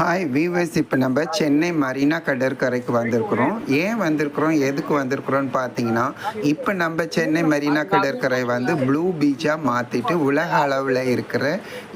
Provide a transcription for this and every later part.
Hi viewers இப்போ நம்ம Chennai Marina கடற்கரைக்கு வந்திருக்கிறோம். ஏன் வந்திருக்கிறோம்? எதுக்கு வந்திருக்கிறோம்னு பார்த்தீங்கன்னா இப்போ நம்ம சென்னை மரீனா கடற்கரை வந்து ப்ளூ பீச்சாக மாற்றிட்டு உலக அளவில் இருக்கிற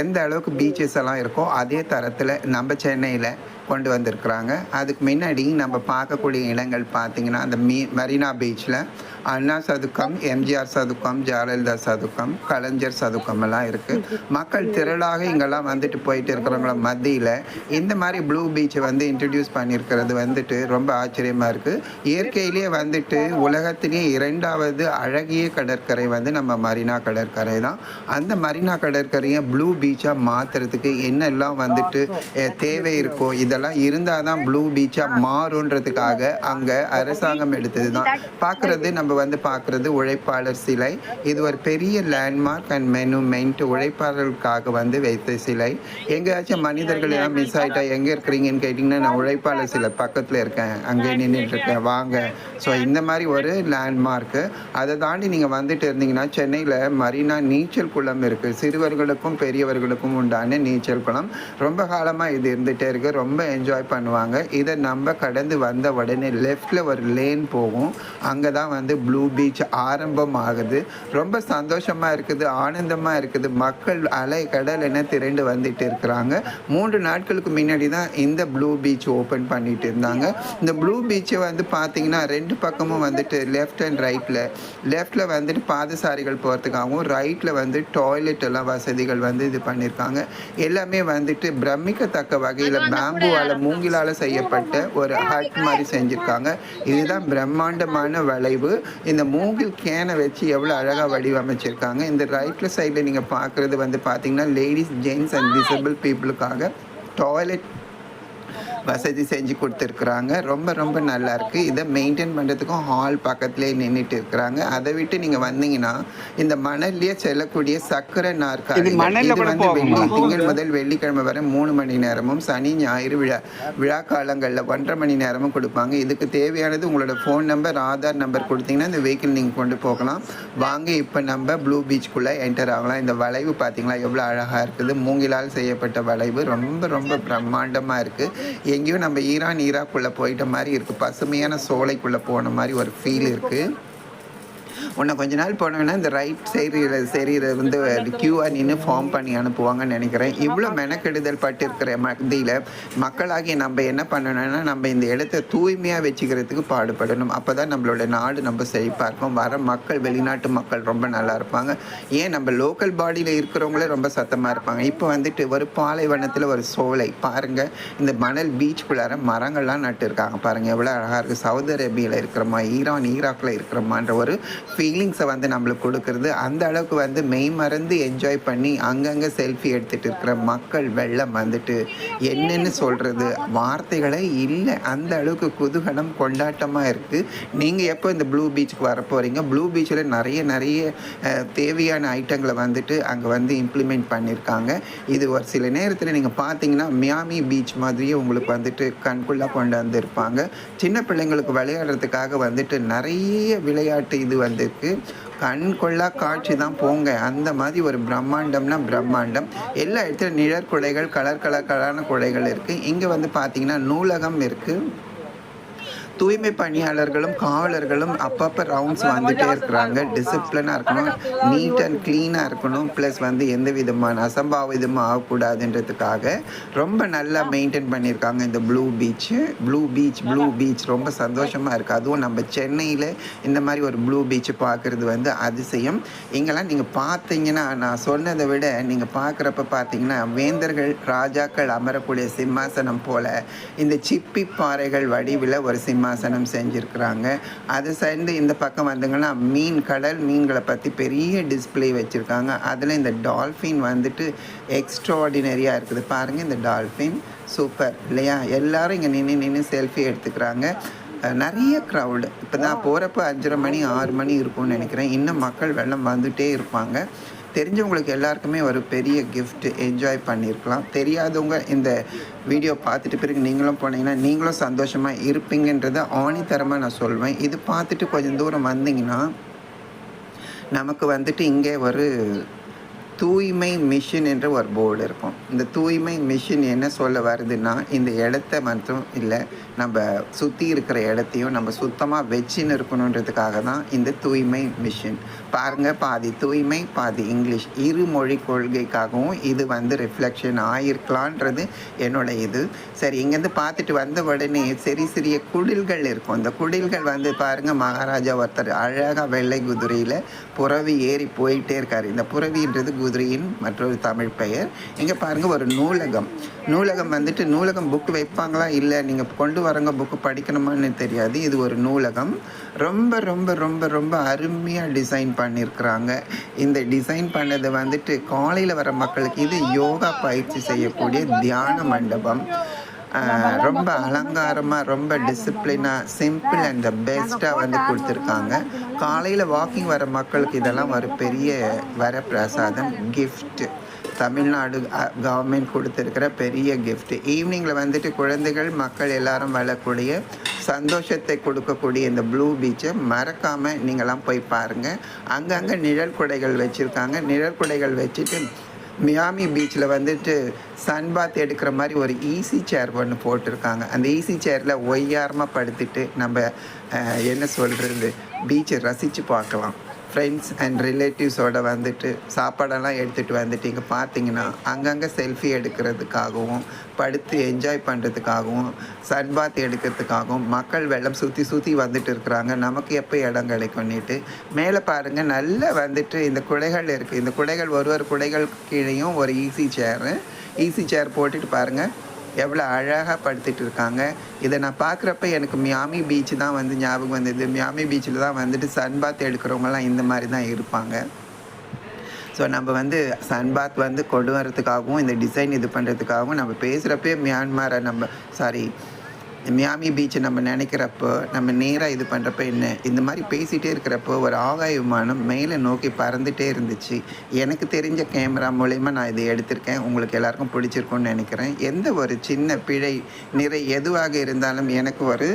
எந்த அளவுக்கு பீச்சஸ் எல்லாம் இருக்கோ அதே தரத்தில் நம்ம சென்னையில் கொண்டு வந்திருக்கிறாங்க. அதுக்கு முன்னாடி நம்ம பார்க்கக்கூடிய இடங்கள் பார்த்தீங்கன்னா அந்த மீ மரீனா பீச்சில் அண்ணா சதுக்கம் எம்ஜிஆர் சதுக்கம் ஜெயலலிதா சதுக்கம் கலைஞர் சதுக்கம் எல்லாம் இருக்குது மக்கள் திரளாக இங்கெல்லாம் வந்துட்டு போயிட்டு இருக்கிறவங்கள மத்தியில் இந்த மாதிரி ப்ளூ பீச்சை வந்து இன்ட்ரடியூஸ் பண்ணியிருக்கிறது வந்துட்டு ரொம்ப ஆச்சரியமாக இருக்குது இயற்கையிலேயே வந்துட்டு உலகத்திலேயே இரண்டாவது அழகிய கடற்கரை வந்து நம்ம மரீனா கடற்கரை தான். அந்த மரீனா கடற்கரையை ப்ளூ பீச்சாக மாற்றுறதுக்கு என்னெல்லாம் வந்துட்டு தேவை இருக்கோ இதை இதெல்லாம் இருந்தால் தான் ப்ளூ பீச்சாக மாறுன்றதுக்காக அங்கே அரசாங்கம் எடுத்தது தான் பார்க்குறது நம்ம வந்து பார்க்குறது உழைப்பாளர் சிலை. இது ஒரு பெரிய லேண்ட்மார்க் அண்ட் மெனுமெண்ட் உழைப்பாளர்களுக்காக வந்து வைத்த சிலை. எங்கேயாச்சும் மனிதர்கள் எல்லாம் மிஸ் ஆகிட்டா எங்கே இருக்கிறீங்கன்னு கேட்டிங்கன்னா நான் உழைப்பாளர் சிலை பக்கத்தில் இருக்கேன். அங்கே நின்றுட்டு இருக்கேன். வாங்க. ஸோ இந்த மாதிரி ஒரு லேண்ட்மார்க்கு அதை தாண்டி நீங்கள் வந்துட்டு இருந்தீங்கன்னா சென்னையில் மரீனா நீச்சல் குளம் இருக்குது சிறுவர்களுக்கும் பெரியவர்களுக்கும் உண்டான நீச்சல் குளம். ரொம்ப காலமாக இது இருந்துகிட்டே இருக்குது ரொம்ப என்ஜாய் பண்ணுவாங்க. இதை நம்ம கடந்து வந்த உடனே லெஃப்டில் ஒரு லேன் போகும். அங்கே தான் வந்து ப்ளூ பீச் ஆரம்பம் ஆகுது ரொம்ப சந்தோஷமாக இருக்குது ஆனந்தமாக இருக்குது. மக்கள் அலை கடல் என திரண்டு வந்துட்டு இருக்கிறாங்க. மூன்று நாட்களுக்கு முன்னாடி தான் இந்த ப்ளூ பீச் ஓப்பன் பண்ணிட்டு இருந்தாங்க. இந்த ப்ளூ பீச்சை வந்து பார்த்தீங்கன்னா ரெண்டு பக்கமும் வந்துட்டு லெஃப்ட் அண்ட் ரைட்டில் லெஃப்டில் வந்துட்டு பாதசாரிகள் போகிறதுக்காகவும் ரைட்டில் வந்து டாய்லெட் எல்லாம் வசதிகள் வந்து இது பண்ணியிருக்காங்க எல்லாமே வந்துட்டு பிரமிக்கத்தக்க வகையில் பேம்புவால் மூங்கிலால் செய்யப்பட்ட ஒரு ஹட் மாதிரி செஞ்சுருக்காங்க. இதுதான் பிரம்மாண்டமான வளைவு. இந்த மூங்கில் கேனை வச்சு எவ்வளோ அழகாக வடிவமைச்சிருக்காங்க. இந்த ரைட்டில் சைடில் நீங்கள் பார்க்குறது வந்து பார்த்தீங்கன்னா லேடிஸ் ஜென்ட்ஸ் அண்ட் டிசபிள் பீப்புளுக்காக டாய்லெட் வசதி செஞ்சு கொடுத்துருக்குறாங்க. ரொம்ப ரொம்ப நல்லா இருக்கு இதை மெயின்டைன் பண்ணுறதுக்கும் ஹால் பக்கத்துலேயே நின்றுட்டு இருக்கிறாங்க. அதை விட்டு நீங்கள் வந்தீங்கன்னா இந்த மணல்லையே செல்லக்கூடிய சக்கரை நாற்காலி இது வந்து? வெள்ளி திங்கள் முதல் வெள்ளிக்கிழமை வரை மூணு மணி நேரமும் சனி ஞாயிறு விழா விழா காலங்களில் ஒன்றரை மணி நேரமும் கொடுப்பாங்க. இதுக்கு தேவையானது உங்களோட ஃபோன் நம்பர் ஆதார் நம்பர் கொடுத்தீங்கன்னா இந்த வெஹிக்கிள் நீங்கள் கொண்டு போகலாம். வாங்க இப்போ நம்ம ப்ளூ பீச்சுக்குள்ளே என்டர் ஆகலாம். இந்த வளைவு பார்த்தீங்களா எவ்வளோ அழகாக இருக்குது. மூங்கிலால் செய்யப்பட்ட வளைவு. ரொம்ப ரொம்ப பிரம்மாண்டமாக இருக்குது எங்கேயோ நம்ம ஈரான் ஈராக்குள்ளே போயிட்ட மாதிரி இருக்குது பசுமையான சோலைக்குள்ளே போன மாதிரி ஒரு ஃபீல் இருக்குது உன்னை கொஞ்ச நாள் போனோம்னா இந்த ரைட் சைடு சரியில வந்து கியூஆர் நின்று ஃபார்ம் பண்ணி அனுப்புவாங்கன்னு நினைக்கிறேன். இவ்வளோ மெனக்கெடுதல் பட்டு இருக்கிற மத்தியில் மக்களாகிய நம்ம என்ன பண்ணணும்னா நம்ம இந்த இடத்த தூய்மையாக வச்சுக்கிறதுக்கு பாடுபடணும். அப்போ தான் நம்மளோட நாடு நம்ம செழிப்பாக இருக்கும். வர மக்கள் வெளிநாட்டு மக்கள் ரொம்ப நல்லா இருப்பாங்க. ஏன்? நம்ம லோக்கல் பாடியில் இருக்கிறவங்களே ரொம்ப சத்தமாக இருப்பாங்க. இப்போ வந்துட்டு ஒரு பாலைவனத்தில் ஒரு சோலை பாருங்கள் இந்த மணல் பீச்சுக்குள்ளார மரங்கள்லாம் நட்டு இருக்காங்க பாருங்கள் எவ்வளோ அழகாக இருக்குது சவுதி அரேபியாவில் இருக்கிறோமா ஈரான் ஈராக்கில் இருக்கிறோமான்ற ஒரு ஃபீலிங்ஸை வந்து நம்மளுக்கு கொடுக்கறது. அந்த அளவுக்கு வந்து மெய் மறந்து என்ஜாய் பண்ணி அங்கங்கே செல்ஃபி எடுத்துகிட்டு இருக்கிற மக்கள் வெள்ளம் வந்துட்டு என்னென்னு சொல்கிறது வார்த்தைகளே இல்லை. அந்த அளவுக்கு குதூகலம் கொண்டாட்டமாக இருக்குது நீங்கள் எப்போ இந்த ப்ளூ பீச்சுக்கு வர போகிறீங்க ப்ளூ பீச்சில் நிறைய நிறைய தேவையான ஐட்டங்களை வந்துட்டு அங்கே வந்து இம்ப்ளிமெண்ட் பண்ணியிருக்காங்க இது ஒரு சில நேரத்தில் நீங்கள் பார்த்தீங்கன்னா மியாமி பீச் மாதிரியே உங்களுக்கு வந்துட்டு கண்குள்ளே கொண்டு வந்திருப்பாங்க. சின்ன பிள்ளைங்களுக்கு விளையாடுறதுக்காக வந்துட்டு நிறைய விளையாட்டு இது வந்து வந்திருக்கு கண் கொள்ளா காட்சி தான் போங்க. அந்த மாதிரி ஒரு பிரம்மாண்டம்னா பிரம்மாண்டம். எல்லா இடத்துலையும் நிழற்குடைகள் கலர் கலர் கலரான குடைகள் இருக்குது இங்கே வந்து பாத்தீங்கன்னா நூலகம் இருக்குது தூய்மை பணியாளர்களும் காவலர்களும் அப்பப்போ ரவுண்ட்ஸ் வந்துட்டே இருக்கிறாங்க. டிசிப்ளினாக இருக்கணும் நீட் அண்ட் க்ளீனாக இருக்கணும். ப்ளஸ் வந்து எந்த விதமான அசம்பாவிதமும் ஆகக்கூடாதுன்றதுக்காக ரொம்ப நல்லா மெயின்டைன் பண்ணியிருக்காங்க இந்த blue beach blue beach blue beach ரொம்ப சந்தோஷமாக இருக்குது அதுவும் நம்ம சென்னையில் இந்த மாதிரி ஒரு ப்ளூ பீச்சு பார்க்குறது வந்து அதிசயம். இங்கெல்லாம் நீங்கள் பார்த்தீங்கன்னா நான் சொன்னதை விட நீங்கள் பார்க்குறப்ப பார்த்தீங்கன்னா வேந்தர்கள் ராஜாக்கள் அமரக்கூடிய சிம்மாசனம் போல் இந்த சிப்பி பாறைகள் வடிவில் ஒரு சிம்மாசனம் செஞ்சுருக்குறாங்க. அது சேர்ந்து இந்த பக்கம் வந்தீங்கன்னா மீன் கடல் மீன்களை பற்றி பெரிய டிஸ்ப்ளே வச்சுருக்காங்க. அதில் இந்த டால்ஃபின் வந்துட்டு எக்ஸ்ட்ராடினரியாக இருக்குது. பாருங்கள் இந்த டால்ஃபின் சூப்பர் இல்லையா? எல்லாரும் இங்கே நின்று நின்று செல்ஃபி எடுத்துக்கிறாங்க. நிறைய க்ரௌடு இப்போ தான் போகிறப்ப அஞ்சரை மணி ஆறு மணி இருக்கும்னு நினைக்கிறேன். இன்னும் மக்கள் வெள்ளம் வந்துட்டே இருப்பாங்க. தெரிஞ்சவங்களுக்கு எல்லாருக்குமே ஒரு பெரிய கிஃப்ட்டு என்ஜாய் பண்ணியிருக்கலாம் தெரியாதவங்க இந்த வீடியோ பார்த்துட்டு பிறகு நீங்களும் போனீங்கன்னா நீங்களும் சந்தோஷமாக இருப்பீங்கன்றதை ஆணித்தரமாக நான் சொல்வேன். இது பார்த்துட்டு கொஞ்சம் தூரம் வந்தீங்கன்னா நமக்கு வந்துட்டு இங்கே ஒரு தூய்மை மிஷின் என்ற ஒரு போர்டு இருக்கும். இந்த தூய்மை மிஷின் என்ன சொல்ல வருதுன்னா இந்த இடத்த மட்டும் இல்லை நம்ம சுற்றி இருக்கிற இடத்தையும் நம்ம சுத்தமாக வச்சுன்னு இருக்கணுன்றதுக்காக தான் இந்த தூய்மை மிஷின் பாருங்கள் பாதி தூய்மை பாதி இங்கிலீஷ். இரு மொழி கொள்கைக்காகவும் இது வந்து ரிஃப்ளெக்ஷன் ஆயிருக்கலான்றது என்னோட இது. சரி இங்கேருந்து பார்த்துட்டு வந்த உடனே சரி சிறிய குடில்கள் இருக்கும். இந்த குடில்கள் வந்து பாருங்கள் மகாராஜா ஒருத்தர் அழகாக வெள்ளை குதிரையில் புறவி ஏறி போயிட்டே இருக்கார். இந்த புறவின்றது குதிரையின் மற்றொரு தமிழ் பெயர். இங்கே பாருங்கள் ஒரு நூலகம். நூலகம் வந்துட்டு நூலகம் புக்கு வைப்பாங்களா? இல்லை நீங்கள் கொண்டு வரங்க புக்கு படிக்கணுமான்னு தெரியாது. இது ஒரு நூலகம். ரொம்ப ரொம்ப ரொம்ப ரொம்ப அருமையாக டிசைன் பண்ணியிருக்கிறாங்க இந்த டிசைன் பண்ணது வந்துட்டு காலையில் வர மக்களுக்கு இது யோகா பயிற்சி செய்யக்கூடிய தியான மண்டபம். ரொம்ப அலங்காரமாக ரொம்ப டிசிப்ளினாக சிம்பிள் அண்ட் பெஸ்ட்டாக வந்து கொடுத்துருக்காங்க. காலையில் வாக்கிங் வர மக்களுக்கு இதெல்லாம் ஒரு பெரிய வரப்பிரசாதம் கிஃப்ட்டு தமிழ்நாடு கவர்மெண்ட் கொடுத்துருக்கிற பெரிய கிஃப்ட் ஈவினிங்கில் வந்துட்டு குழந்தைகள் மக்கள் எல்லாரும் வரக்கூடிய சந்தோஷத்தை கொடுக்கக்கூடிய இந்த ப்ளூ பீச்சை மறக்காமல் நீங்களாம் போய் பாருங்கள் அங்கங்கே நிழல் குடைகள் வச்சுருக்காங்க. நிழல் குடைகள் வச்சுட்டு மியாமி பீச்சில் வந்துட்டு சன் பாத் எடுக்கிற மாதிரி ஒரு ஈஸி சேர் ஒன்று போட்டிருக்காங்க. அந்த ஈஸி சேரில் ஒய்யாரமாக படுத்துட்டு நம்ம என்ன சொல்கிறது பீச்சை ரசித்து பார்க்கலாம். ஃப்ரெண்ட்ஸ் அண்ட் ரிலேட்டிவ்ஸோட வந்துட்டு சாப்பாடெல்லாம் எடுத்துகிட்டு வந்துட்டு இங்கே பார்த்தீங்கன்னா அங்கங்கே செல்ஃபி எடுக்கிறதுக்காகவும் படுத்து என்ஜாய் பண்ணுறதுக்காகவும் சன் பாத் எடுக்கிறதுக்காகவும் மக்கள் வெள்ளம் சுற்றி சுற்றி வந்துட்டு இருக்கிறாங்க. நமக்கு எப்போ இடம் கிடைக்கும்னுட்டு. மேலே பாருங்கள் நல்லா வந்துட்டு இந்த குடைகள் இருக்குது இந்த குடைகள் ஒரு ஒரு குடைகள் கீழேயும் ஒரு ஈஸி சேரு ஈஸி சேர் போட்டுட்டு பாருங்கள் எவ்வளோ அழகாக படுத்துட்டு இருக்காங்க. இதை நான் பார்க்குறப்ப எனக்கு மியாமி பீச் தான் வந்து ஞாபகம் வந்தது. மியாமி பீச்சில் தான் வந்துட்டு சன்பாத் எடுக்கிறவங்கலாம் இந்த மாதிரி தான் இருப்பாங்க. ஸோ நம்ம வந்து சன்பாத் வந்து கொண்டு வரதுக்காகவும் இந்த டிசைன் இது பண்ணுறதுக்காகவும் நம்ம பேசுகிறப்பே மியான்மரை நம்ம சாரி மியாமி பீச்சை நம்ம நினைக்கிறப்போ நம்ம நேராக இது பண்ணுறப்ப என்ன? இந்த மாதிரி பேசிகிட்டே இருக்கிறப்போ ஒரு ஆகாய விமானம் மேலே நோக்கி பறந்துட்டே இருந்துச்சு. எனக்கு தெரிஞ்ச கேமரா மூலயமா நான் இதை எடுத்திருக்கேன். உங்களுக்கு எல்லாருக்கும் பிடிச்சிருக்கும்னு நினைக்கிறேன். எந்த ஒரு சின்ன பிழை நிறை எதுவாக இருந்தாலும் எனக்கு ஒரு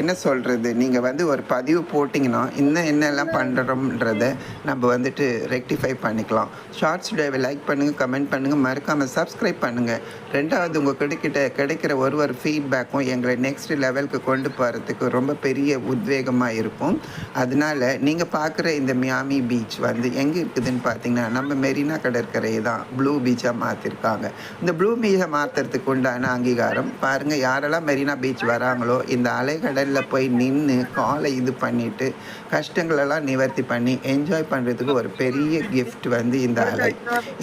என்ன சொல்கிறது நீங்கள் வந்து ஒரு பதிவு போட்டிங்கன்னா இன்னும் என்னெல்லாம் பண்ணுறோம்ன்றத நம்ம வந்துட்டு ரெக்டிஃபை பண்ணிக்கலாம். ஷார்ட்ஸ் டேவை லைக் பண்ணுங்கள் கமெண்ட் பண்ணுங்கள் மறக்காமல் சப்ஸ்கிரைப் பண்ணுங்கள் ரெண்டாவது உங்கள் கிட்ட கிடைக்கிற ஒரு ஒரு ஃபீட்பேக்கும் எங்களை நெக்ஸ்ட் லெவலுக்கு கொண்டு போகிறதுக்கு ரொம்ப பெரிய உத்வேகமாக இருக்கும் அதனால நீங்கள் பார்க்குற இந்த மியாமி பீச் வந்து எங்கே இருக்குதுன்னு பார்த்தீங்கன்னா நம்ம மெரினா கடற்கரையை தான் ப்ளூ பீச்சாக மாற்றிருக்காங்க இந்த ப்ளூ பீச்சை மாற்றுறதுக்கு உண்டான அங்கீகாரம் பாருங்கள் யாரெல்லாம் மெரினா பீச் வராங்களோ இந்த அலைகடலில் போய் நின்று காலை இது பண்ணிட்டு கஷ்டங்களெல்லாம் நிவர்த்தி பண்ணி என்ஜாய் பண்ணுறதுக்கு ஒரு பெரிய கிஃப்ட் வந்து இந்த அலை.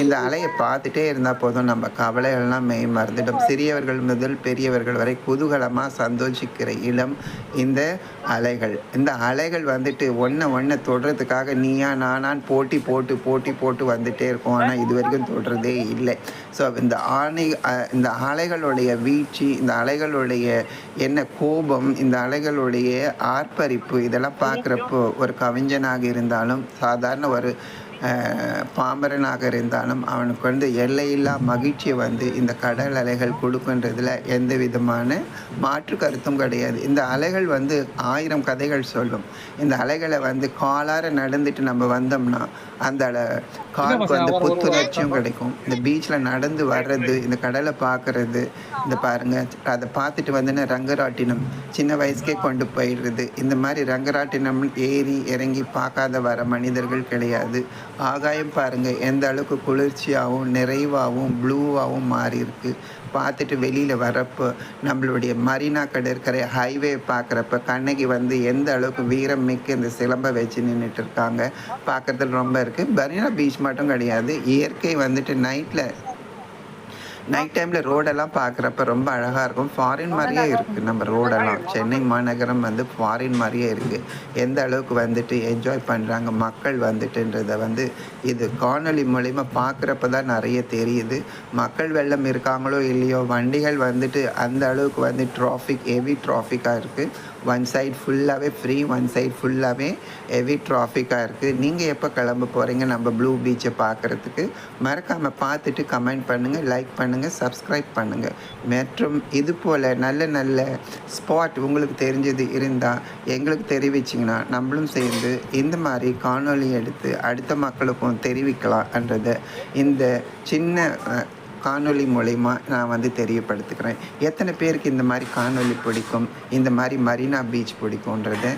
இந்த அலையை பார்த்துட்டே இருந்தால் போதும் நம்ம கவலைகள்லாம் மெய் மறந்துடும். சிறியவர்கள் முதல் பெரியவர்கள் வரை குதூகலமாக சந்தோஷிக்கிற இடம் இந்த அலைகள். இந்த அலைகள் வந்துட்டு ஒன்றை ஒன்று தொடுறதுக்காக நீயா நானான்னு போட்டி போட்டு போட்டி போட்டு வந்துட்டே இருக்கோம். ஆனால் இது வரைக்கும் தொடுறதே இல்லை. ஸோ இந்த ஆணை இந்த அலைகளுடைய வீழ்ச்சி இந்த அலைகளுடைய என்ன கோபம் இந்த அலைகளுடைய ஆர்ப்பரிப்பு இதெல்லாம் பார்க்குறப்போ ஒரு கவிஞனாக இருந்தாலும் சாதாரண ஒரு பாமரனாக இருந்தாலும் அவனுக்கு வந்து எல்லையில்லா மகிழ்ச்சியை வந்து இந்த கடல் அலைகள் கொடுக்குன்றதுல எந்த விதமான மாற்று கருத்தும் கிடையாது. இந்த அலைகள் வந்து ஆயிரம் கதைகள் சொல்லும். இந்த அலைகளை வந்து காலார நடந்துட்டு நம்ம வந்தோம்னா அந்த அலை- காலுக்கு வந்து புத்துணர்ச்சியும் கிடைக்கும். இந்த பீச்சில் நடந்து வர்றது இந்த கடலை பார்க்கறது இந்த பாருங்க அதை பார்த்துட்டு வந்து ரங்கராட்டினம் சின்ன வயசுக்கே கொண்டு போயிடுறது. இந்த மாதிரி ரங்கராட்டினம் ஏறி இறங்கி பார்க்காத வர மனிதர்கள் கிடையாது. ஆகாயம் பாருங்கள் எந்த அளவுக்கு குளிர்ச்சியாகவும் நிறைவாகவும் ப்ளூவாகவும் மாறி இருக்குது பார்த்துட்டு வெளியில் வரப்போ நம்மளுடைய மரீனா கடற்கரை ஹைவே பார்க்குறப்ப கண்ணகி வந்து எந்த அளவுக்கு வீரம் மிக்க இந்த சிலம்பை வச்சு நின்றுட்டு இருக்காங்க. பார்க்குறதுல ரொம்ப இருக்குது மரீனா பீச் மட்டும் கிடையாது. இயற்கை வந்துட்டு நைட்டில் நைட் டைமில் ரோடெல்லாம் பார்க்குறப்ப ரொம்ப அழகாக இருக்கும். ஃபாரின் மாதிரியே இருக்குது நம்ம ரோடெல்லாம் சென்னை மாநகரம் வந்து ஃபாரின் மாதிரியே இருக்குது எந்த அளவுக்கு வந்துட்டு என்ஜாய் பண்ணுறாங்க மக்கள் வந்துட்டுன்றதை வந்து இது காணொளி மூலிமா பார்க்குறப்ப தான் நிறைய தெரியுது. மக்கள் வெள்ளம் இருக்காங்களோ இல்லையோ வண்டிகள் வந்துட்டு அந்த அளவுக்கு வந்து டிராஃபிக் ஹெவி டிராஃபிக்காக இருக்குது ஒன் சைடு ஃபுல்லாகவே ஃப்ரீ ஒன் சைடு ஃபுல்லாகவே ஹெவி ட்ராஃபிக்காக இருக்குது நீங்கள் எப்போ கிளம்ப போகிறீங்க நம்ம ப்ளூ பீச்சை பார்க்குறதுக்கு மறக்காமல் பார்த்துட்டு கமெண்ட் பண்ணுங்கள் லைக் பண்ணுங்கள் சப்ஸ்கிரைப் பண்ணுங்கள் மற்றும் இது போல் நல்ல நல்ல ஸ்பாட் உங்களுக்கு தெரிஞ்சது இருந்தால் எங்களுக்கு தெரிவிச்சிங்கன்னா நம்மளும் சேர்ந்து இந்த மாதிரி காணொளி எடுத்து அடுத்த மக்களுக்கும் தெரிவிக்கலாம்ன்றதை இந்த சின்ன காணொலி மூலயமா நான் வந்து தெரியப்படுத்துக்கிறேன் எத்தனை பேருக்கு இந்த மாதிரி காணொலி பிடிக்கும்? இந்த மாதிரி மரீனா பீச் பிடிக்குன்றதை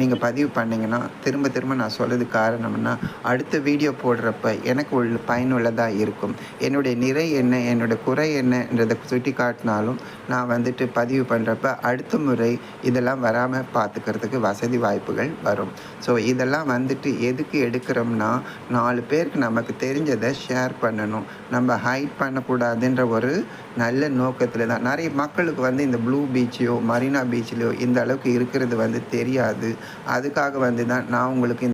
நீங்கள் பதிவு பண்ணிங்கன்னா திரும்ப திரும்ப நான் சொல்றது காரணம்னா அடுத்த வீடியோ போடுறப்ப எனக்கு உள்ள பயனுள்ளதாக இருக்கும். என்னுடைய நிறை என்ன என்னோட குறை என்னன்றதை சுட்டி காட்டினாலும் நான் வந்துட்டு பதிவு பண்ணுறப்ப அடுத்த முறை இதெல்லாம் வராமல் பார்த்துக்கிறதுக்கு வசதி வாய்ப்புகள் வரும். ஸோ இதெல்லாம் வந்துட்டு எதுக்கு எடுக்கிறோம்னா நாலு பேருக்கு நமக்கு தெரிஞ்சதை ஷேர் பண்ணணும். நம்ம ஹைட் பண்ணக்கூடாதுன்ற ஒரு நல்ல நோக்கத்தில் தான். நிறைய மக்களுக்கு வந்து இந்த ப்ளூ பீச்சையோ மரீனா பீச்சிலையோ இந்த அளவுக்கு இருக்கிறது வந்து தெரியாது. அதுக்காக வந்து தான் நான் உங்களுக்கு இந்த